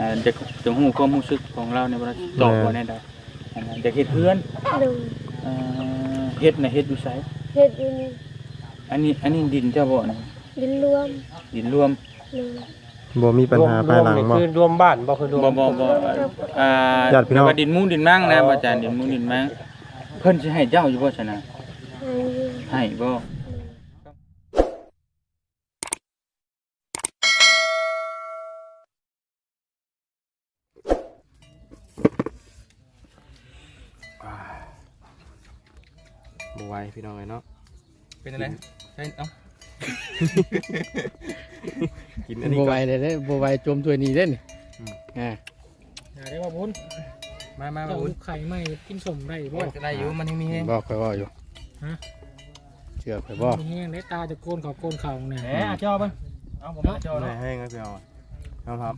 อ่าจะจะฮู้ความรู้สึกของเราในเวลาตอบว่าแน่ใดอันนั้นจะเฮ็ดเพื่อนดูเอ่อเฮ็ดน่ะเฮ็ดอยู่ไสเฮ็ดอยู่นี่อันนี้อันนี้ดินเจ้าบ่นะดินรวมดินรวมดูบ่มีปัญหารวภายมหลังนี่บ่คือรวมบ้านบ่คือรวมบ่บ่บ่อ่าญาติพี่น้องแปลว่าดินมุงดินมั่งนะบ่อาจารย์ดินมุงดินมั่งเพิ่นสิให้เจ้าอยู่บ่ซั่นน่ะให้อยู่ให้บ่ พี่น้องเอ้ยเนาะเป็นอะไรใช่เอ้ากินอันนี้บ่ก่ไหวอนเลยเด้บ่ไหวจมถ้วยนี้เด้นี่อืมอ่าอย่าได้ว่าบุญมามามาเจ้าอุ่นไข่ไม่กินสมได้บ่โอ้ยจะได้อยู่มันยังมีแฮงบอกข่อยว่าอยู่ฮะเชื่อข่อยบ่มีแห้งได้ตาจะโกนเขาโกนเขาเนี่ยแหมอะจอเบิ่งเอาผมมาจอไม่เนาะแห้งครับพี่เอาเอาครับ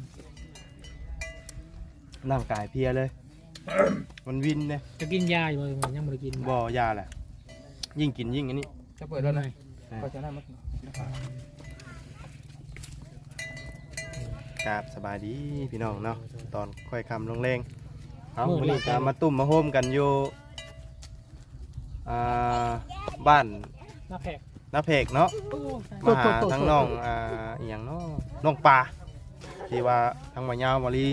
ร่างกายเพลียเลย มันวินเนี่ยจะกินยาอยู่บ่ยังบ่ได้กินบ่ยาแหละ ยิ่งกินยิ่งอันนี้จะเปิดแล้วนะอ่าก็จะได้มากราบสบายดีพี่น้องเนาะตอนค่อยคำลงแรงเอาวันนี้จะมาตุ่มมาโฮมกันอยู่อ่าบ้านหน้าแผกนาเพกเนาะโอ้มาหาทั้งน้องอ่าอหย่างเนาะน้องปลาที่ว่าทั้งมายาวมาลี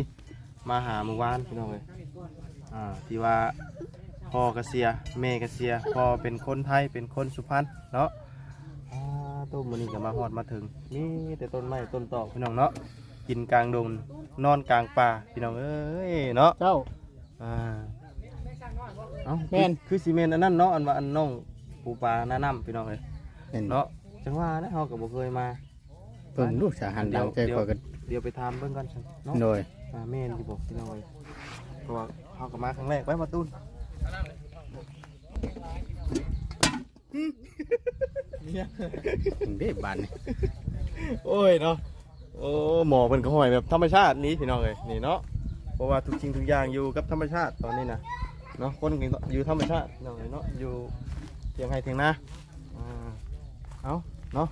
มาหาเมื่อวานพี่น้องเลยอ่าที่ว่า พ่อกเสียแม่กเสียพ่อเป็นคนไทยเป็นคนสุพรรณเนาะอ่าต้มมันนี้ก็มาฮอดมาถึงนี่แต่ต้นไม้ต้นตอกพี่น้องเนาะกินกลางดงนอนกลางป่าพี่น้องเอ้ยเนาะเจ้าอ่าเอ้าแม่น คือซีเมนต์อันนั้นเนาะอันว่าอันน้องปูปลาหน้าน้ำพี่น้องเลยเห็นเนาะจังว่านะเฮาก็บ่เคยมา เพิ่นลูกสาหันดังใจข่อยกันเดี๋ยวไปถามเบิ่งก่อนซั่นเนาะโดยอ่าแม่นสิบอกพี่น้องเอ้ยเพราะว่าเฮาก็มาครั้งแรกไว้มาตุ้น ถึงได้บานนี่โอ้ยเนาะโอ้หมอเพิ่นก็ห้อยแบบธรรมชาตินี้พี่น้องเอ้ยนี่เนาะเพราะว่าทุกสิ่งทุกอย่างอยู่กับธรรมชาติตอนนี้นะเนาะคนอยู่ธรรมชาติพี่น้องเอ้ยเนาะอยู่เถียงให้เถียงนาเอาเนาะ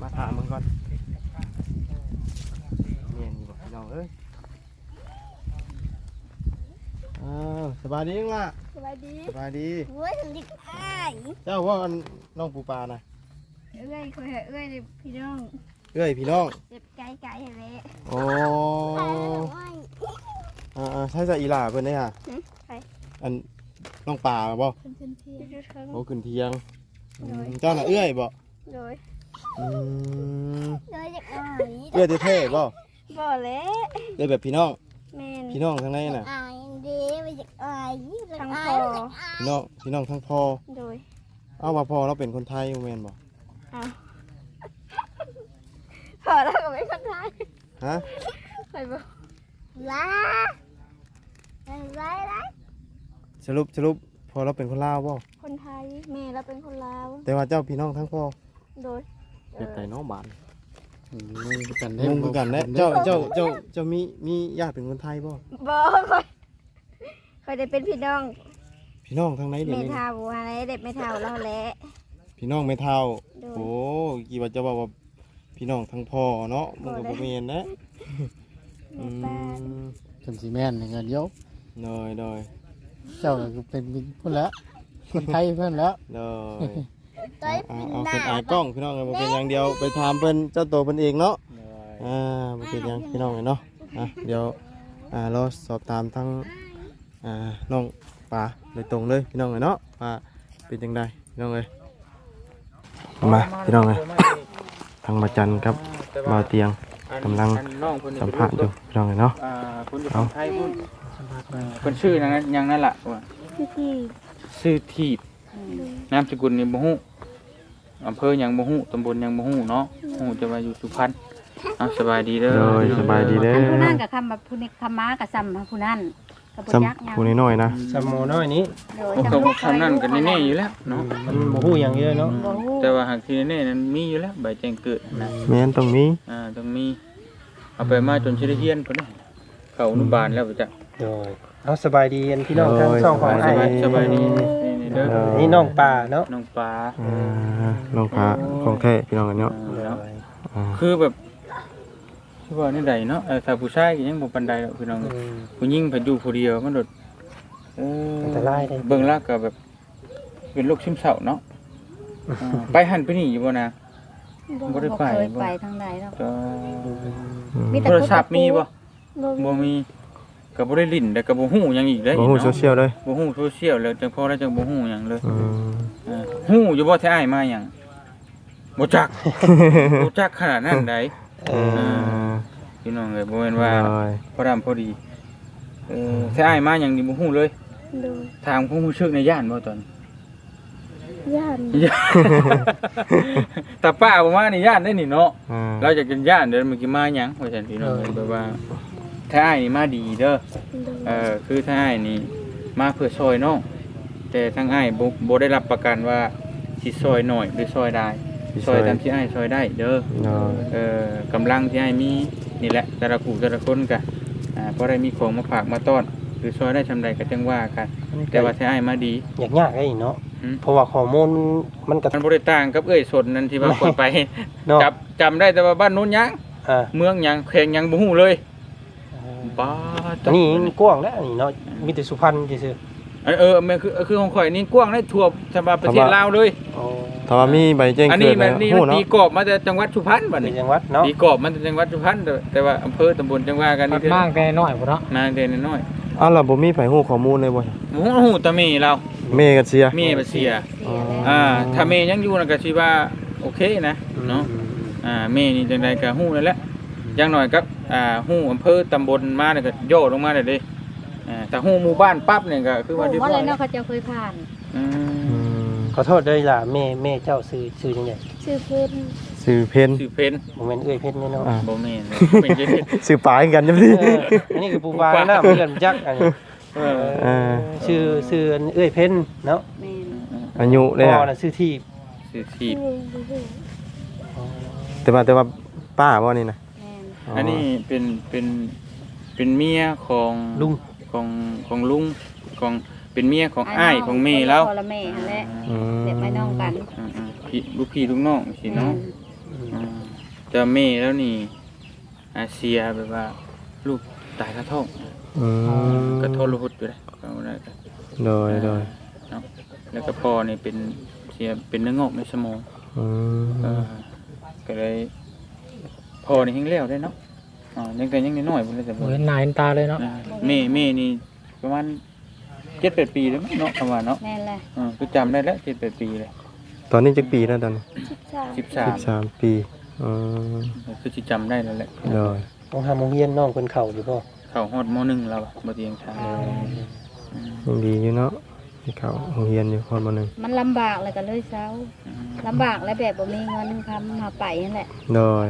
มาถามมึงก่อนแม่นอยู่บ่พี่น้องเอ้ยอ้าวสบายดีจังล่ะ สวัสดีสบายดีโอ้ยสวัสดีอ้ายเจ้าว่าอันน้องปูปลานะเอ้ยคอยให้เอ้ยเลยพี่น้องเอ้ยพี่น้องเจ็บไกลไกลให้เลยโอ้อ่าอ่าใช่จะอีหล่าเพิ่นได้ค่ะอันน้องปลาบ่เพิ่นเพิ่นพี่ดูเถิงโอ้ขึ้นเทียงอืมเจ้าน่ะเอื้อยบ่โดยอืมโดยจากอ้ายเอื้อยเท่ๆบ่บ่แล้วเอื้อยแบบพี่น้องแม่นพี่น้องทั้งในน่ะอาย เด้ไปจากอายทั้งพ่อพี่น้องพี่น้องทั้งพ่อโดย เอ้าว่าพ่อเราเป็นคนไทยแม่นบ่เอาพอแล้วก็ไม่คนไทยฮะไปบอกลาไรไรสรุปสรุปพ่อเราเป็นคนลาวบ่คนไทยแม่เราเป็นคนลาว แต่ว่าเจ้าพี่น้องทั้งพ่อโดยเป็นไก่น้องบานงงคือกันได้งงคือกันแหละเจ้าเจ้าเจ้าเจ้ามีมีญาติเป็นคนไทยบ่บอกคอย คอยได้เป็นพี่น้องพี่น้องทางไหนเดี๋ยเมวนี้ทาวอะไรเด็กเมทาวเราแหละ พี่น้องไม่เท่า โดย โอ้กี่ว่าจะบอกว่าพี่น้องทั้งพ่อเนาะมันก็บ่แม่นนะแม่ป้าอืมจนสิแม่นเงินเยอะโดยโดยเจ้าก็เป็นพุ่นแล้วคนไทยเพิ่นแล้วโดยต้อยเอาปินเอาหน้าเป็นอายกล้องพี่น้องเลยบ่เป็นอย่างเดียวไปถามเพิ่นเจ้าตัวเพิ่นเองเนาะ อ่าบ่เป็นหยังพี่น้องเลยเนาะอะเดี๋ยวอ่ารอสอบถามทั้ง อ่าน้องปลาโดยตรงเลยพี่น้องเลยเนาะว่าเป็นจังไดพี่น้องเลยมาพี่น้องเลยทางมาจันครับมาเตียงกำลังสัมภาษณ์อยู่พี่น้องเลยเนาะอ่าคนอยู่ฝั่งไทยพุ่นอ่าคนชื่ออย่างนั้นอย่างนั้นล่ะว่าพี่พี่ชื่อทีบนามสกุลนี่บ่ฮู้อำเภอหยังบ่ฮู้ตำบลหยังบ่ฮู้เนาะฮู้จะว่าอยู่สุพรรณเอาสบายดีเด้อโดยสบายดีเด้อผู้นั่นกับคำแบบผู้นี้คำม้ากับซ้ำผู้นั่น กับผู้ซ้ยักษ์ยังำผู้น้อยๆนะสมโมน้อยนี้โดยโอ้ก็บ่คำนั้นก็แน่ๆอยู่แล้วเนาะมันบ่ฮู้หยังเยอะเนาะบ่ฮู้แต่ว่าหากที่แน่ๆนั้นมีอยู่แล้วใบแจ้งเกิดนะแม่นตรงนี้อ่าต้องมีเอาไปมาจนสิได้เฮียนพุ่นเด้อเข้าอนุบาลแล้วบ่จ๊ะโดยเอาสบายดีอันพี่น้องทั้งสองของสไอ้บายสบายดีนี่นี่เด้อนี่น้องป่าเนาะน้องปลาอ่าน้องพระของแท้พี่น้องกันเนาะอ่าโดเนาะยอ่าคือแบบ คือว่านี่ใดเนาะเออถ้าผู้ชายก็ยังบ่ปานใดหรอกพี่น้องอืมผู้หญิงเพิ่นอยู่ผู้เดียวมันโดดเอออันตรายเด้ เบิ่งแล้วก็แบบเป็นโรคซึมเศร้าเนาะอ่าไปหันไปนี่อยู่บ่นะ บ่ได้บ่ไปเคยบ่ไปทางใดหรอก ก็มีแต่ โทรศัพท์มีบ่บ่บ่มีก็บ่ได้ลิ้นแต่ก็บ่ฮู้หยังอีกเด้บ่ฮู้โซเชียลเลยบ่ฮู้โซเชียลแล้วจังพอแล้วจังบ่ฮู้หยังเลยอืมอ่าฮู้อยู่บ่ที่อ้ายมาหยังบ่จัก บ่จักขนาดนั้นได เออ่อา พี่น้องเอ้ยบ่แม่นว่าโดยพอดำพอดีเออที่อ้ายมาหยังนี่บ่ฮู้เลยดูทางผู้รู้สึกในย่านบ่ตอน ย่านย่านแต่ป้าบ่มานี่ย่านได้นี่เนาะอ่าเราอยากจะย่านเดินเมื่อกี้มาหยังว่าซั่นพี่น้องเอ้ยแบบว่า ถ้าอ้ายนี่มาดีเด้อดูเออคือถ้าอ้ายนี่มาเพื่อซอยน้องแต่ทางอ้ายบ่บ่ได้รับประกันว่าสิซอยน้อยหรือซอยได้ ซอยตามที่อ้ายซอยได้เด้อโดยเออกำลังที่อ้ายมีนี่แหละแต่ละผู้แต่ละคนก็อ่าบ่ได้มีของมาฝากมาต้อน หรือซอยได้ทำใดก็จังว่ากันแต่ว่าถ้าอ้ายมาดี อยากยากได้เนาะอืมเพราะว่าข้อมูลมันก็มันบ่ได้ต่างกับเอ้ยสนนั่นที่ว่าคนไปเนาะจับจำได้แต่ว่าบ้านโน้นหยังอ่าเมืองหยังแข่งหยังบ่ฮู้เลยป้าดอันนี้กว้างแล้วนี่เนาะมีแต่สุพรรณซื่อเออเออมันคือคือของข่อยนี่กว้างได้ทั่วสำหรับประเทศลาวเลยๆอ๋อถ้าว่ามีใบแจ้งอันเกินี้ดมันแล้วนี่ฮู้มันเนาะตีกรอบมาจากจังหวัดสุพรรณบัดในนี้จังหวัดเนาะตีกรอบมาจากจังหวัดสุพรรณแต่แต่ว่าอำเภอตำบลจังหว่ากันมันี่กเด้อมากแต่น้อยพุ่นเนาะมาเด่นน้อยอ้าวเราบ่มีไผฮู้ข้อมูลเลยบ่ๆฮู้ฮู้ตะเมเราแม่ก็เสียเมียบ่เสียเสียแล้วอ่าถ้าเมยังอยู่น่ะก็สิว่าโอเคนะเนาะอ่าเมนี่จังไดก็ฮู้นั่นแหละอย่างน้อยก็อ่าฮู้อำเภอตำบลมาเนี่ยก็ย่อลงมาได้เด้ อ่าถ้าฮู้หมู่บ้านปั๊บเนี่ยก็คือว่าเรียบว่าร้อะไรอยเนาะเขาเจะเคยผ่าน อือืมมขอโทษด้วยล่ะแม่แม่เจ้าซื้อซื้อจังได๋ชื่อเพชรชื่อเพิ่นชื่อเพิ่นบ่แม่นเอ้ยเพชรเนี่ยเนาะอ่าบ่แม่นเลยเป็นจังซี่ชื่อปลาคือกันจังซี่ เอออันนี้คือปูปลาหน้าเพื่อนจักอันนี้เออเออ ชื่อชื่อเอ้ยเพชรเนาะแม่นอายุเลยพ่อะอน่ะชื่อที่ชื่อทีบแต่ว่าแต่ว่าป้าบ่นี่นะแม่นอันนี้เป็นเป็นเป็นเมียของลุง ของของลุงของเป็นเมียของอ้ายของแม่แล้วพ่อและแม่นั่นแหละอืมเด็กไม่น้องกันอ่าๆพี่ลูกพี่ลูกน้องสิแม่เนาะนอ่าแต่แม่แล้วนี่อาเซียแบบว่าลูกตายกระท้องอืมกระทนรุดไปเลยเอาได้ก็โดยโดยเนาะแล้วก็พ่อนี่เป็นเสียเป็นเนื้องอกในสมองอืมเออก็เลยพ่อนี่ยังเลี้ยวได้เนาะ อ่ายังแต่ยังน้อยๆพุ่นเลยแต่บ่บ่เห็นหน้าเห็นตาเลยเนาะอ่าแม่แม่นี่ประมาณเจ็ดแปดปีแล้วมั้งเนาะประมาณเนาะแม่นแหละอ่าคือจำได้แล้วเจ็ดแปดปีเลยตอนนี้จักปีแล้วตอนนี้สิบสามสิบสาม13ปีอืมคือสิจำได้แล้วแหละ โดยต้องหาโรงเรียนน้องเพิ่นเข้าอยู่บ่เข้าฮอดมหนึ่งแล้วอะบ่เตียงทางยังดีอยู่เนาะที่เขาโรงเรียนอยู่คนบ่หนึงมันลำบากเลยก็เลยเศร้าอืมลำบากและแบบบ่มีเงินคำมาไปนั่นแหละโดย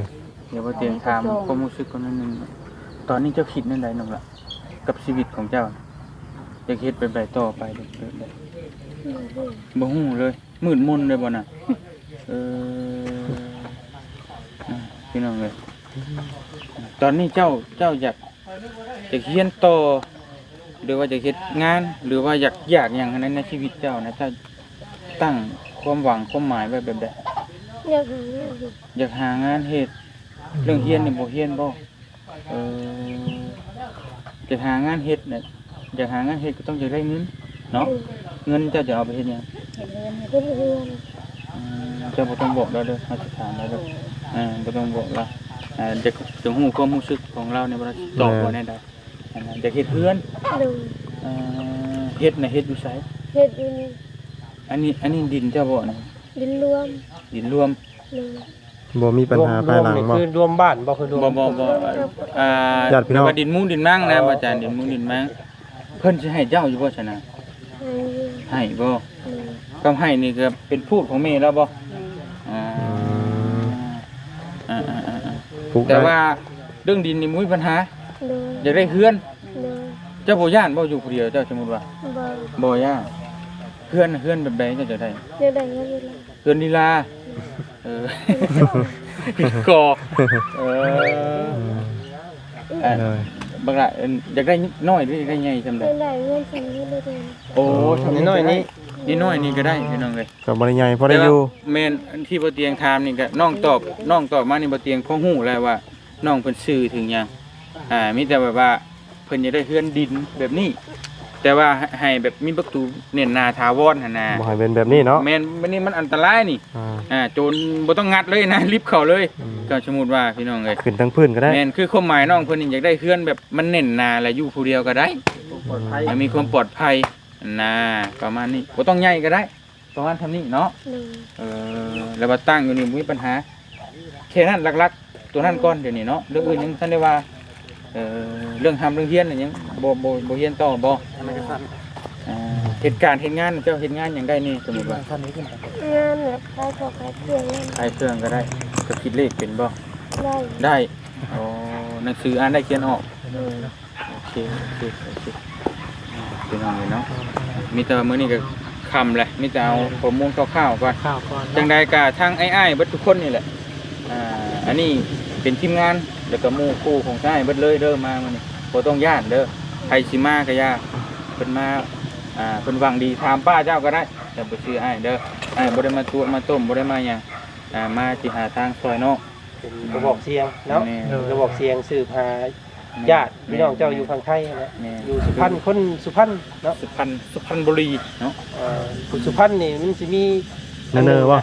เดี๋ยวบ่เตียงถามความรู้สึกคนนั้นหนึงตอนนี้เจ้าคิดนั่นใดน้องล่ะกับชีวิตของเจ้าจะเฮ็ดไปไปต่อไปเรื่อยๆบ่ฮู้เลย มืดมนเลยบ่น่ะเอออะพี่น้องเลยตอนนี้เจ้าเจ้าอยากจะเรียนต่อหรือว่าจะเฮ็ดงาน หรือว่าอยากอยากอย่างนั้นในชีวิตเจ้านะเจ้าตั้งความหวังความหมายไว้แบบใดอยากหาเรื่องอยู่อยากหางานเฮ็ด เรื่องเรียนนี่บ่เรียนบ่เออจะหางานเฮ็ดเนี่ยอยากหางานเฮ็ดก็ต้องอยากได้เงินเนาะเงินเจ้าจะเอาไปเฮ็ดหยังเห็นเงินเห็นเป็นเรื่องอืมเจ้าบ่ต้องบอกเราเด้อมาสิถามเราเด้ออ่าบ่ต้องบอกเราอ่าจะจะฮู้ความรู้สึกของเราในเวลาตอบบ่ได้ใดอันนั้นจะเฮ็ดเพื่อนดูอ่าเฮ็ดน่ะเฮ็ดอยู่ไสเฮ็ดอยู่นี่อันนี้อันนี้ดินเจ้าบ่นะดินรวมดินรวมดู บ่มีปัญหารวมภายหลังนี่บ่ คือรวมบ้านบ่คือรวม บ่บ่บ่อ่าญาติพี่น้อง แบบว่าดินมุงดินมั่งนะบ่อาจารย์ดินมุงดินมั่งเพิ่นสิให้เจ้าอยู่บ่ชนะให้อยู่ให้บ่ดูคำให้นี่ก็เป็นพูดของแม่แล้วบ่แม่อ่าอ่าอ่าอ่าอ่าปลูกแต่ได้ว่าเรื่องดินนี่มุ้ยปัญหาดูอยากได้เฮือนดูเจ้าบ่ย่านบ่อยู่ผู้เดียวเจ้าสมมุติว่าบ่บ่ย่านเฮือนน่ะเฮือนแบบใดเจ้าจะได้อยากได้เงินอยู่แล้วเฮือนลีลาเออ กอเออเอ่อโดยบักละเอิ่นอยากได้น้อยหรืออยากได้ใหญ่ซำอใดยากได้เงินสั่งเงินเลยเดือนโอ้ทำนิดหน่อยนี่นี่น้อยนี่ก็ได้พี่น้องเอ้ยก็บ่ได้ใหญ่พอได้อยู่แต่ว่าแม่นอันที่บ่เตียงถามนี่ก็น้องตอบน้องตอบมานี่บ่เตียงพอฮู้แล้วว่าน้องเพิ่นสื่อถึงหยังอ่ามีแต่แบบว่าเพิ่นจะได้เฮือนดินแบบนี้ แต่ว่าให้ให้แบบมีประตูเน่นหนาถาวรหั่นน่ะบ่ให้เป็นแบบนี้เนาะแม่นบัดนี้มันอันตรายนี่อ่าอ่าโจรบ่ต้องงัดเลยนะรีบเข้าเลยอืมก็สมมุติว่าพี่น้องเอ้ยขึ้นทั้งพื้นก็ได้แม่นคือความหมายน้องเพิ่นนี่อยากได้เฮือนแบบมันเน่นหนาและอยู่ผู้เดียวก็ได้ปลอดภัยให้มีความปลอดภัยนะประมาณนี้บ่ต้องใหญ่ก็ได้ ประมาณเท่านี้เนาะ หนึ่งเออแล้วมาตั้งอยู่นี่บ่มีปัญหาแค่นั้นหลักๆ ตัวนั้นก่อนเดี๋ยวนี้เนาะเรื่องอื่นยังท่านได้ว่า เออเรื่องทำเรื่องเฮียนน่ะยังบ่บ่บ่เฮียนต่อบ่อ่าเหตุการณ์เหตุงานเจ้าเหตุงานหยังได้นี่สมมุติว่าท่านนี้ขึ้นไปงานแบบใครขอใครเพียงนั่นขายเครื่องก็ได้ก็คิดเลขเป็นบ่ได้ได้อ๋อหนังสืออ่านได้เขียนออกหนึ่งโอเคโอเคโอเคเป็นยังไงเนาะมีแต่ว่ามื้อนี้ก็ค่ำแหละมีแต่เอาข้อมูลคร่าวๆก่อน ข้าวก่อนจังใดกะทางไอ้ไอ้ายเบิดทุกคนนี่แหละ อ่า อันนี้ เป็นทีมงานแล้วก็หมู่คู่ของไอ้ายเบิดเลยเด้อมามื้อนี้บ่ต้องย่านเด้อใครสิมาก็ย่าเพิ่นมาอ่าเพิ่นหวังดีถามป้าเจ้าก็ได้ แต่บ่ชื่อไอ้ายเด้อไอ้ายบ่ได้มาตัวมาต้มบ่ได้มาหยังอ่ามาสิหาทางซอยนอกเป็นกระบอกเสียงเนาะแม่ กระบอกเสียงสืบหาญาติพี่น้องเจ้าอยู่ฝั่งไทยนะแม่อยู่สุพรรณคนสุพรรณเนาะสุพรรณสุพรรณบุรีเนาะ เอ่อคนสุพรรณนี่มันสิมีเนอๆบ่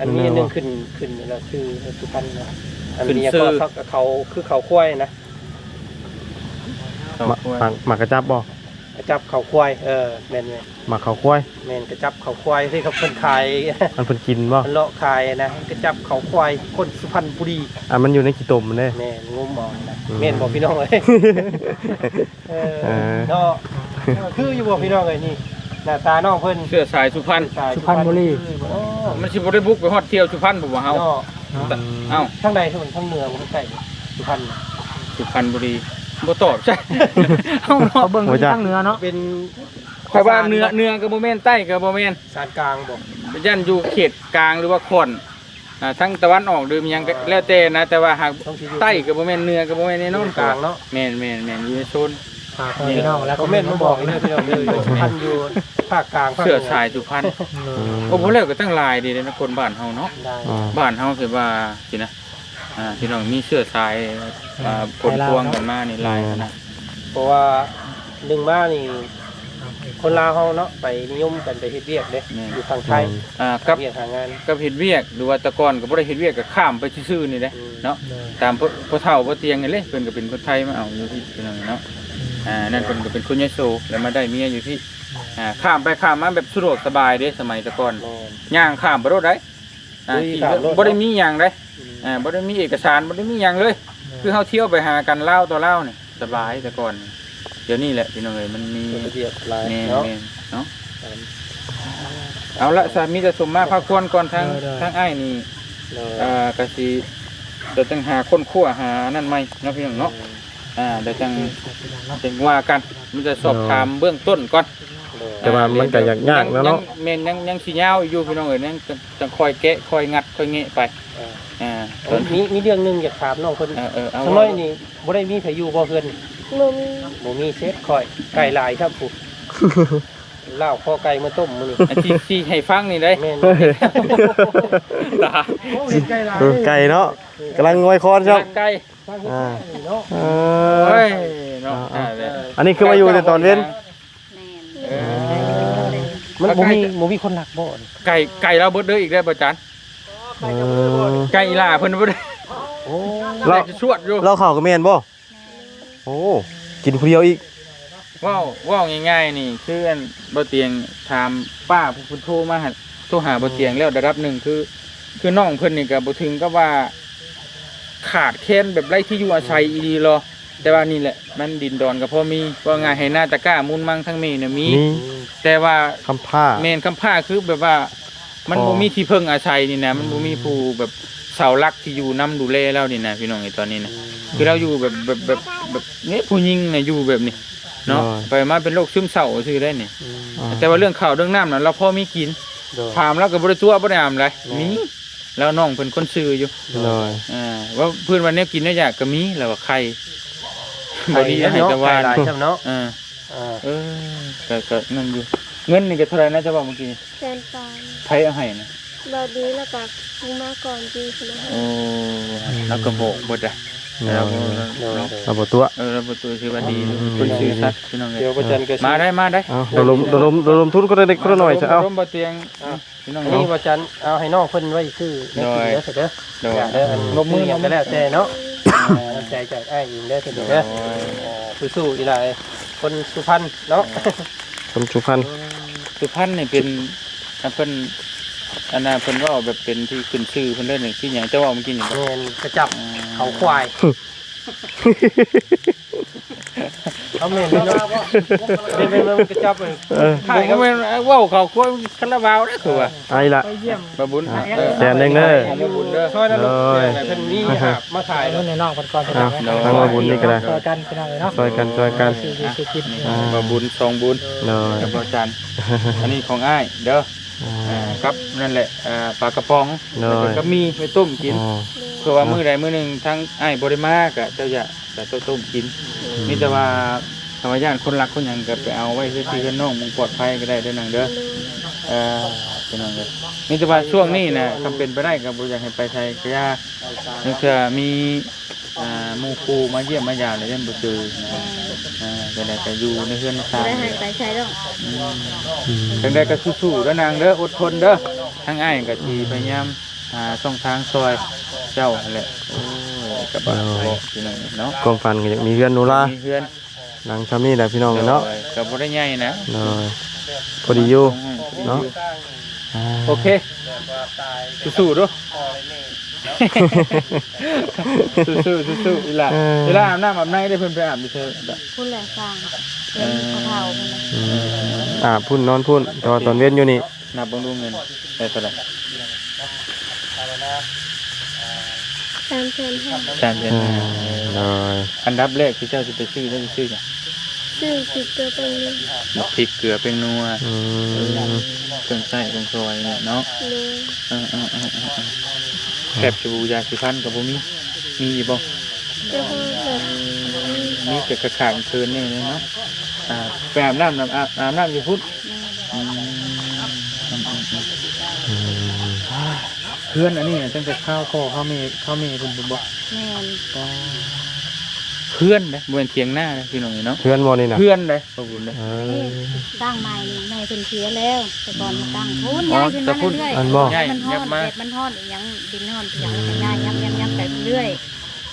อันนี้อันหนึงขึ้นขึ้นแล้วคือสุพรรณนะ อันนี้ก็เขาเขาคือเขาควายนะเขาหมักควายหมักหมักกระจับบ่กระจับเขาควายเออแม่นไหมหมักเขาควายแม่นกระจับเขาควายที่เขาเพิ่นขายมันเพิ่นกินบ่มันเลาะขายนะกระจับเขาควายคนสุพรรณบุรีอะมันอยู่ในขี้ตมมันเด้แม่นงมเออกนะอืมแม่นบอกพี่น้องเลยเออเออเนาะคืออยู่บอกพี่น้องเลยนี่หน้าตาน้องเพิ่นเสื้อสายสุพรรณสายสุพรรณบุรีโอ้มันสิบ่ได้บุกไปฮอดเที่ยวสุพรรณบ่ว่าเฮา เนาะเอ้าทั้งใดทั้งทั้งเหนือมันใกล้สุพรรณสุพรรณบุรีบ่ตอบใช่เฮาเนาะเขาเบิ่งที่ทางเหนือเนาะเป็นข่อยว่าเนื้อเนื้อก็บ่แม่นใต้ก็บ่แม่นสารกลางบอกย่านอยู่เขตกลางหรือว่าขอนอ่าทั้งตะวันออกหรือมันยังก็แล้วแต่นะ แต่ว่าหากต้องที่อยู่ใต้ก็บ่แม่นเนื้อก็บ่แม่นแน่นอนกลางเนาะแม่นแม่นแม่นอยู่ในโซนฝากพี่น้องแล้วคอมเมนต์มาบอกเลยพี่น้องเลยสุพรรณอยู่ ภาคกลางภาคหเสื้นือสายสุพรรณเลยโอ้บ่แล้วก็ตั้งหลายดีเลยนะคนบ้านเฮาเนาะได้อ่าบ้านเฮาคือว่าสินะอ่าพี่น้องมีเสื้อสายอ่าผลพวงกันมานี่หลายนะเพราะว่าหนึ่งมานี่คนลาวเขาเนาะไปนิยมกันไปเฮ็ดเวียกเด้แม่นอยู่ทางไทยอ่ากับเวียกหางานกับเฮ็ดเวียกหรือว่าแตะกอนก็บ่ได้เฮ็ดเวียกก็ข้ามไปซื่อๆนี่แหละอืมเนาะเลยตามพ่อพ่อเฒ่าพ่อเตียงนี่เลยเพิ่นก็เป็นคนไทยมาเอาอยู่ที่พี่น้องเนาะอ่านั่นเพิ่นก็เป็นคนยโสแล้วมาได้เมียอยู่ที่ อ่าข้ามไปข้ามมาแบบสะดวกสบายเด้สมัยแตะก่อนแม่น ย่างข้ามบ่รถได้อ่าลุยขี่ข้ามรถ บ่ได้มีหยังเด้อืมอ่าบ่ได้มีเอกสารบ่ได้มีหยังเลย คือเฮาเที่ยวไปหากันเล่าวต่อเล่าวนี่สบายแต่ก่อนเดี๋ยวนี้แหละพี่น้องเอ้ยมันมีเป็นระเบียบหลายแม่นเนาะแม่นเนาะ เอาละสามีจะสมมาพักควรก่อนทางทางอ้ายนี่เนาะอ่ากะสิเดี๋ยวจังหาคนคั่วหานั่นไหมเนาะพี่น้องเนาะอ่าเดี๋ยวจังจังว่ากันมันจะสอบถามเบื้องต้นก่อน แต่ว่ามันก็ยากๆแล้วเนาะยังแม่นยังยังสิยาวอยู่พี่น้องเอ้ยยังจังจังคอยแกะคอยงัดคอยเงะไปอ่าเออมีมีเรื่องหนึงอยากถามน้องเพิ่นเออเออเอาทั้งน้อยนี่บ่ได้มีไผอยู่บ่เพิ่นบ่มีบ่มีเซตข่อยไก่หลายครับผู้ลาวคอไก่มาต้มมื้อนี้อันที่ที่ให้ฟังนี่ได้แม่นตาโอ้เห็นไก่หลายเออไก่เนาะกำลังงวยคอนครับไก่อ่า เนาะ เอเฮ้อยเนาะอ่าอ่าเด้ออันนี้คือมาอยู่ในตอนเว้นแม่นเออมันบ่มีบ่มีคนรักบ่ไก่ไก่เราเบิดเด้ออีกได้อบ่จันเออไก่อีหล่าเพิ่นบ่ได้โอ้เราแต่ชวดอยู่เราเข่ากับแม่นบ่โอ้กินคนเดียวอีกว้าวว้าวง่ายๆนี่ คืออันบ่เตียงถามป้าผู้เพิ่นโทรมาหาโทรหาบ่เตียงแล้วระดับหนึ่งคือ คือน้องเพิ่นนี่ก็บ่ถึงกับว่า ขาดแคลนแบบไร้ที่อยู่อาศัยอีหลีหรอ แต่ว่านี่แหละมันดินดอนก็พอมีว่าง่ายให้หน้าตะกร้ามูลมังทั้งมีน่ะมี มีแต่ว่าคำผ้า เมนคำผ้าคือแบบว่า มันอ๋อ บ่มีที่พึ่งอาศัยนี่นะมันบ่มีผู้แบบเสาหลักที่อยู่นํดูแลเรานี่นะพี่น้องไอ้ตอนนี้นะคือเราอยู่แบบแบบแบบแบบนี่ผู้หญิงน่ะอยู่แบบนี้เนาะไปมาเป็นโรคซึมเศร้าซื่อได้นี่ อ่าแต่ว่าเรื่องข้าวเรื่องน้ำน่ะเราพอมีกินโดย ถามแล้วก็บ่ได้ตัวบ่ได้อามเลยมีแล้วน้องเพิ่นคนซื่ออยู่ เลย อ่าว่าเพื่อนวันนี้กินได้อยากก็มีแล้วว่าไข่ บ่ดีไก่ให้เนาะแต่ไก่ว่าหลายจำเนาะอ่าอ่าเออก็ก็นั่นอยู่เงินนี่ก็เท่าไหร่นะจะบอกเมื่อกี้แฟนปานไผเอาให้นะบอดีแล้วก็มึงมาก่อนดีนะฮะโอ้แล้วก็โบกเบดอะแล้วโดยโดยเอาบ่ตัวเออเราประตูชื่อว่าดีอืมคนชื่อสัตว์พี่น้องเดี๋ยวเอ้ยประจันก็สิมาได้มาได้เอาระดมระดมระดมทุนก็ได้เด็กคนละหน่อยจะเอาร่มบ่เตียงพี่น้องอันเอ้ยนี้ประจันเอาให้น้องเพิ่นไว้ชื่อในกินเด้อเสร็จเด้อโดยอย่าเด้ออันลบมืออย่างก็แล้วแต่เนาะ น้ำใจจากอ้ายอิงเด้อเสร็จโดเด้ยอเอ่อสู้ๆอีหลายคนสุพรรณเนาะคนสุพรรณสุพรรณนี่เป็นอันเพิ่นอันน่ะเพิ่นว่าแบบเป็นที่ขึ้นชื่อเพิ่นเล่นนี่ที่หยังเจ้าว่าเมื่อกี้นี่บ่แม่นกระจับเขาควาย เอาเมนเนาะเป็นเป็นมันกระจับเลยเออผมก็แม่นว้าวเขาควรคาราบาวเด้อคือว่าไอ้ละบาบุญอะเออแสนหนึ่งเด้อของบาบุญเด้อซอยนั้นลูกเพิ่นมีหาบมาขายนู่นาะนในน้องคนก่อนพี่เอาน้งทางว่าบุญนี่ก็ได้ช่วยกันพี่น้องเลยเนาะช่วยกันช่วยกันซื้ออยู่ซื้อกินอ่าบุญสองบุญโดยกับบ่จันทร์อันนี้ของอ้ายเด้อครับนั่นแหละปลากระป๋องโดยแล้วก็มีไว้ต้มกินเพื่อว่ามื้อใดมื้อหนึ่งทั้งไอ้บ่ได้มากอะเจ้าจะ จะต้มต้มกินมีแต่ว่าธรรมญาติคนรักคนหยังก็ไปเอาไว้เพื่อที่เพื่อนน้องมึงปลอดภัยก็ได้เด้อนังเด้อเออเป็นนังเด้อมีแต่ว่าช่วงนี้นะทำเป็นไปได้ก็บ่อยากให้ไปไทยก็ยานึกเถื่อมีอ่าหมู่ครูมาเยี่ยมมายามเลยเล่นบ่เจอนะอ่าก็ได้ก็อยู่ในเฮือนในศาลได้ให้ไปใช้ดอกอืมจังได้ก็สู้ๆเด้อนางเด้ออดทนเด้อทั้งอ้ายก็สิพยายามหาช่องทางซอยเจ้านั่นแหละโอ้ ยก็บ่บอกพี่น้องเนาะความฝันก็อยากมีเพื่อนหนูล่ะมีเฮือนหลังชำนี้แหละพี่น้องเนาะก็บ่ได้ใหญ่นะโดยพอดีอยู่เนาะอ่าโอเคสู้ๆดูสู้ๆสู้ๆอีหล่ะเออเวลาอาบน้ำอาบในได้เพิ่นไปอาบดิเธอแบบพูดแหละสร้างเป็นกะเพราเป็นอืมอ่าพุ่นนอนพุ่นแต่ว่าตอนเว้นอยู่นี่นับเบิ่งดูเงินได้เท่าไหร่ สามแสนห้าสามเดือนอ่าโดยอันดับแรกที่เจ้าสิไปซื้อได้ซื้อหยังซื้อสิบตัวเป็นเงินพริกเกลือเป็นนัวอืมเครื่องใช้เครื่องซอยเนี่ยเนาะเลยเออๆๆๆแคบชูยาสีฟันก็บ่มีมีอยู่บ่เจ้าพ่อแบบมีแต่กระขางเชิญนี่เลยเนาะอ่าไปอาบน้ำน้ำอาบอาบน้ำอยู่พุทธ เพื่อนอันนี้น่ะตั้งแต่ข้าวพ่อข้าวเมย์ข้าวเมย์คุณบุญบอกแม่นเพื่อนนะบนเทียงหน้าเลยพี่น้องเนาะเพื่อนบ่นี่น่ะเพื่อนเลยขอบคุณเลยเอนี่อสร้างใหม่นี่แม่เพิ่นเสียแล้ว แต่ก่อนมาตั้งพูนอ๋อย้ายขึ้นแต่มาพูดเรื่อยอันบ่ๆง่ายมันฮอยัดบมาเด็ดมันฮอดอีหยังดินฮอดอีหยังแล้วก็ย้ายย้ำย้ำย้ำไปเรื่อย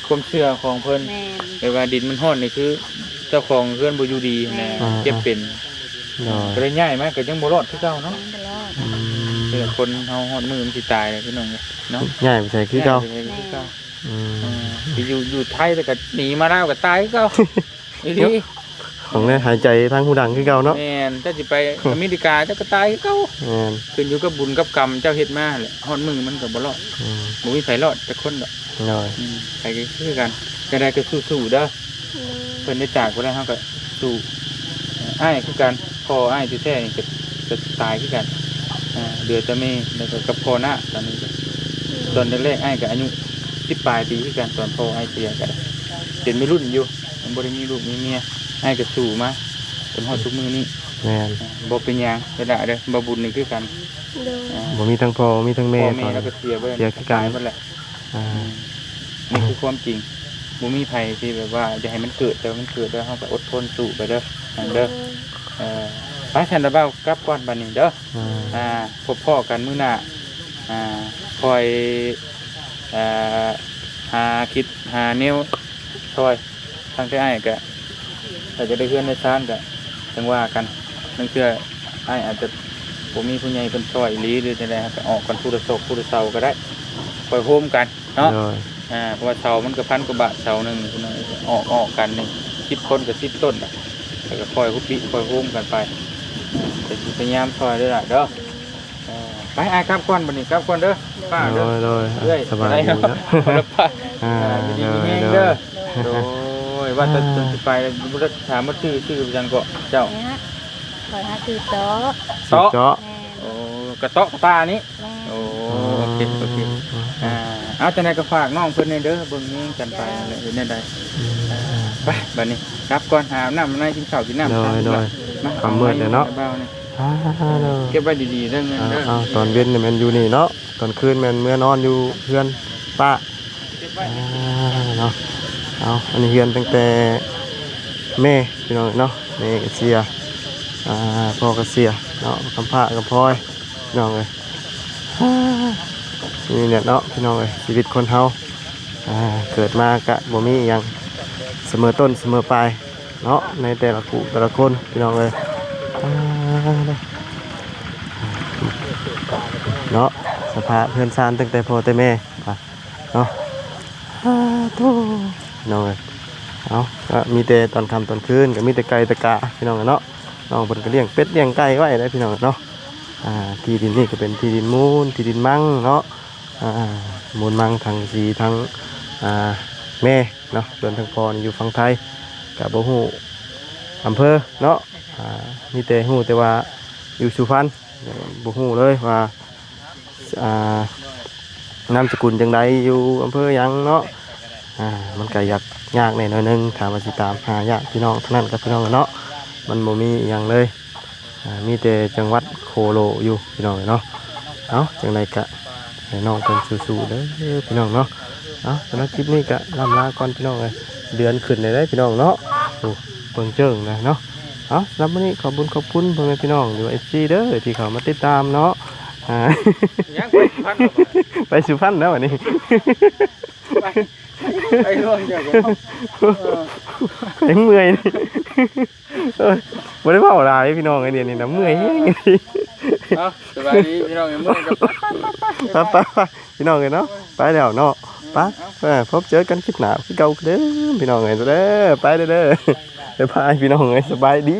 ความเชื่อของเพิ่นแม่นแต่ว่าดินมันห้อนนี่คือ เจ้าของเพื่อนบ่อยู่ดีนะอ่า เจ็บเป็น โดก็ยได้ง่ายไหมก็ยังบ่รอดคือเก่าเนาะตลอดอืม คือคนเฮาฮอดมือมันสิตายเลยพี่น้องเนาะง่ายไปใส่คือเก่าง่ยไปคือเก่าอืมอืมไปอยู่อยู่ไทยแต่ก็หนีมาแล้วก็ตายคือเก่าอีหลีของเนี่ยหายใจทางหูดังคือเก่าเนาะแม่นถ้าสิไปอเมริกาเจ้าก็ตายคือเก่าแม่นขึ้นอยู่กับบุญกับกรรมเจ้าเฮ็ดมาแหละฮอดมือมันก็บ่รอดอืมบ่มีไผรอดจักคนดอกโดยอืมไปก็คือกันจะได้ก็สู้ๆเด้อเลยเพิ่นได้จากไปแล้วเฮาก็สู้อ้ายคือกันพ่ออ้ายแท้ๆนี่ก็ก็ตายคือกันอ่า เดือแต่แม่แล้วก็กับพ่อหน้าตอนนี้ก็ตอนแรกๆอ้ายก็อายุ10ปลายปีคือกันตอนพ่ออ้ายเสียก็ได้เป็นไม่รุ่นอยู่มันบ่ได้มีลูกมีเมียอ้ายก็สู้มาจนฮอดทุกมื้อนี้แม่นอ่าบ่เป็นหยังก็ได้เด้อบ่บุญนี่คือกันเลยอ่าบ่มีทั้งพ่อมีทั้งพ่แม่อตแม่อนแล้วก็เสียไปเสียคือกันตายหมดแหละอ่านี่คือความจริงบ่มีภัยที่แบบว่าจะให้มันเกิดแต่ว่ามันเกิดแล้วเฮาก็อดทนสู้ไปเด้อทางเด้อเอ่อ ไปแทนตะเบ้ากลับก่อนบัดนี้เด้ออ่าอ่าพบพ่อกันมื้อหน้าอ่าคอยเอ่อหาคิดหาแนวช่วยทางที่อ้ายก็ถ้าจะได้เพื่อนได้ซ่านก็จังว่ากันนั่นคืออ้ายอาจจะบ่มีผู้ใหญ่เพิ่นช่วยอีหลีหรือจังได๋ก็ออกกันผู้ละศกผู้ละเซาก็ได้คอยโฮมกันเนาะโดยอ่าเพราะว่าเสามันก็พันกว่าบาทเสาหนึ่งพี่น้องออกออกกันนี่สิบคนกับสิบต้นน่ะแล้วก็คอยฮุบปิคอยโฮมกันไป แต่สิพยายามคอยด้วยล่ะเด้อเออไปอายครับก่อนบันนี้ครับก่อนเด้อป้าโดเด้อยโดยเรื่อยสบายดีเนาะเนาะ คนละป้าอ่าอ่าดีๆโดยแห้งโดเด้อยโดยว่าจะจะสิไปแล้วบุรุษถามว่าชื่อชื่อจังเกาะเจ้าๆเนี่ยคอยหาคือโต๊ะเตาะเจาะแม่นโอ้กระเตาะปลานี้แม่นโอ้โอเคโอเค อ่าเอาแต่ไหนก็ฝากน้องเพิ่นในเด้อเบิ่งแย่งกันไปอะไรเห็นได้ใดไปบัดนี้ครับก่อนหาน้ำในกินข้าวกินน้ำโดยโดย มาความมืดเนี่ยเนาะเบาๆนี่อ่าโดยเก็บไว้ดีๆเรื่องเงินอ่าเด้อเอาตอนเว้นเนี่ยแมันอยู่นี่เนาะ ตอนคืนแมันเมื่อนอนอยู่เพื่อนป้า เก็บไว้ อ่าเนาะเอาอันนี้เฮือนตั้งแต่แม่พี่น้องเนาะแม่ก็เสียอ่าพ่อก็เสียเนาะคำพระกับพ่อยพี่น้องเลยฮ่านี่เนี่ยเนาะพี่น้องเลยชีวิตคนเฮาอ่าเกิดมากะบ่มีอหยังเสมอต้นเสมอปลาย เนาะในแต่ละคู่แต่ละคนพี่น้องเลยเนาะสภาพเพื่อนซานตั้งแต่พ่อแต่แม่เนาะฮ่าโธ่พี่น้องเลยเอาก็มีแต่ตอนคำตอนคืนก็มีแต่ไก่ตะกะพี่น้องเนาะน้องเพิ่นก็เลี้ยงเป็ดเลี้ยงไก่ไว้ได้พี่น้องเนาะอ่าที่ดินนี่ก็เป็นที่ดินมูลที่ดินมังเนาะอ่ามูลมังทางสีทางอ่าแม่เนาะส่วนทางพ่อนอยู่ฝั่งไทย กับบ่ฮู้อำเภอเนาะอ่ามีแต่ฮู้แต่ว่าอยู่สุพรรณบ่ฮู้เลยว่านามสกุลจังใดอยู่อำเภอยังเนาะมันก็อยากยากแน่นอยหนึงถามว่าสิตามหายากพี่น้องเท่านั้นกับพี่น้องเนาะมันบ่มีอย่างเลยมีแต่จังหวัดโคโลอยู่พี่น้องเนาะเอาจังไรกะให้น้องเป็นสู้ๆเด้อพี่น้องเนาะเอาสำหรับคลิปนี้ก็ลำลาก่อนพี่น้องเลยเดือนขึ้นเลยได้พี่น้องเนาะ โอ้เบิ่งเจิงนะเนาะเอาสำหรับวันนี้ขอบคุญขอบคุณพ่อแม่พี่น้องหรือยู่เอฟซีเด้อที่เขามาติดตามเนาะอ่ายังไปพันไปสุพรรณแล้ววันนี้ไปไปร่วมเจ้าเอ็งเมื่อยนี่บ่ได้เว้าหลายพี่น้องไอเดียนี้นะเมื่อยแฮงเอาสบายดีพี่น้องเมื้อนี้ก็ไปไปพี่น้องเอ้ยเนาะไปแล้วเนาะ ปเออพบเจอกันคลิปหน้าพี่เก่าเด้อพี่น้องเอ้ยเด้อไปเด้อเด้อบ๊ายบายพี่น้องเอ้ยสบายดี